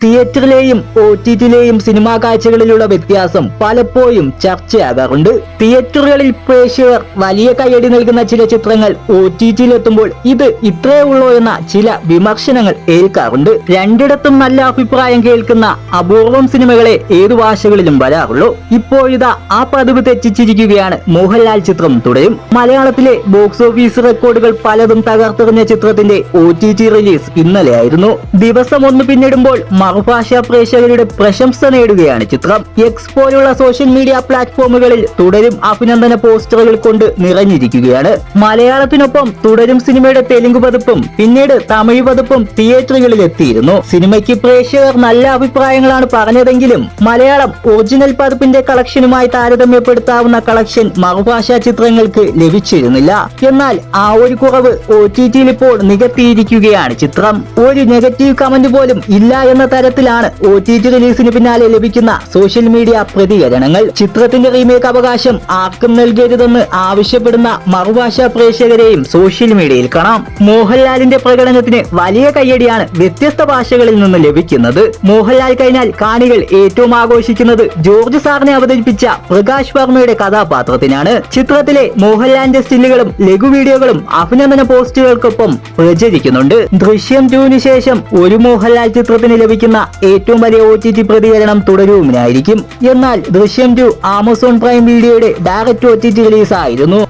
തിയേറ്ററിലെയും O T ടിയിലെയും cinema കാഴ്ചകളിലുള്ള വ്യത്യാസം പലപ്പോഴും ചർച്ചയാകാറുണ്ട് തിയേറ്ററുകളിൽ പ്രേക്ഷകർ വലിയ കയ്യടി നൽകുന്ന ചില ചിത്രങ്ങൾ ഒ ടി ടിയിലെത്തുമ്പോൾ ഇത് ഇത്രേ ഉള്ളൂ എന്ന ചില വിമർശനങ്ങൾ ഏൽക്കാറുണ്ട്. രണ്ടിടത്തും നല്ല അഭിപ്രായം കേൾക്കുന്ന അപൂർവം സിനിമകളെ ഏതു ഭാഷകളിലും വരാറുള്ളൂ. ഇപ്പോഴിതാ ആ പതിവ് തെറ്റിച്ചിരിക്കുകയാണ് മോഹൻലാൽ ചിത്രം തുടരും. മലയാളത്തിലെ ബോക്സ് ഓഫീസ് റെക്കോർഡുകൾ പലതും തകർത്തെറിഞ്ഞ ചിത്രത്തിന്റെ ഒ ടി ടി റിലീസ് ഇന്നലെയായിരുന്നു. ദിവസം ഒന്ന് പിന്നിടുമ്പോൾ മറുഭാഷാ പ്രേക്ഷകരുടെ പ്രശംസ നേടുകയാണ് ചിത്രം. എക്സ് പോലുള്ള സോഷ്യൽ മീഡിയ പ്ലാറ്റ്ഫോമുകളിൽ തുടരും അഭിനന്ദന പോസ്റ്ററുകൾ കൊണ്ട് നിറഞ്ഞിരിക്കുകയാണ്. മലയാളത്തിനൊപ്പം തുടരും സിനിമയുടെ തെലുങ്ക് പതിപ്പും പിന്നീട് തമിഴ് പതിപ്പും തിയേറ്ററുകളിൽ എത്തിയിരുന്നു. സിനിമയ്ക്ക് പ്രേക്ഷകർ നല്ല അഭിപ്രായങ്ങളാണ് പറഞ്ഞതെങ്കിലും മലയാളം ഒറിജിനൽ പതിപ്പിന്റെ കളക്ഷനുമായി താരതമ്യപ്പെടുത്താവുന്ന കളക്ഷൻ മറുഭാഷാ ചിത്രങ്ങൾക്ക് ലഭിച്ചിരുന്നില്ല. എന്നാൽ ആ ഒരു കുറവ് ഒ ടി ടിയിൽ ഇപ്പോൾ നികത്തിയിരിക്കുകയാണ് ചിത്രം. ഒരു നെഗറ്റീവ് കമന്റ് പോലും ഇല്ല എന്ന തരത്തിലാണ് ഒ ടി ടി റിലീസിന് പിന്നാലെ ലഭിക്കുന്ന സോഷ്യൽ മീഡിയ പ്രതികരണങ്ങൾ. ചിത്രത്തിന്റെ റീമേക്ക് അവകാശം ആർക്കും നൽകരുതെന്ന് ആവശ്യപ്പെടുന്ന മറുഭാഷ പ്രേക്ഷകരെയും സോഷ്യൽ മീഡിയയിൽ കാണാം. മോഹൻലാലിന്റെ പ്രകടനത്തിന് വലിയ കയ്യടിയാണ് വ്യത്യസ്ത ഭാഷകളിൽ നിന്ന് ലഭിക്കുന്നത്. മോഹൻലാൽ കഴിഞ്ഞാൽ കാണികൾ ഏറ്റവും ആഘോഷിക്കുന്നത് ജോർജ് സാറിനെ അവതരിപ്പിച്ച പ്രകാശ് വർമ്മയുടെ കഥാപാത്രത്തിനാണ്. ചിത്രത്തിലെ മോഹൻലാലിന്റെ സ്റ്റില്ലുകളും ലഘു വീഡിയോകളും അഭിനന്ദന പോസ്റ്റുകൾക്കൊപ്പം പ്രചരിക്കുന്നുണ്ട്. ദൃശ്യം ടൂവിന് ശേഷം ഒരു മോഹൻലാൽ ചിത്രത്തിന് ലഭിക്കുന്ന ഏറ്റവും വലിയ ഒ ടി ടി പ്രതികരണം തുടരുമെന്നായിരിക്കും എന്നാൽ ദൃശ്യം ടു ആമസോൺ പ്രൈം വീഡിയോയുടെ direct O T T release ആയിരുന്നു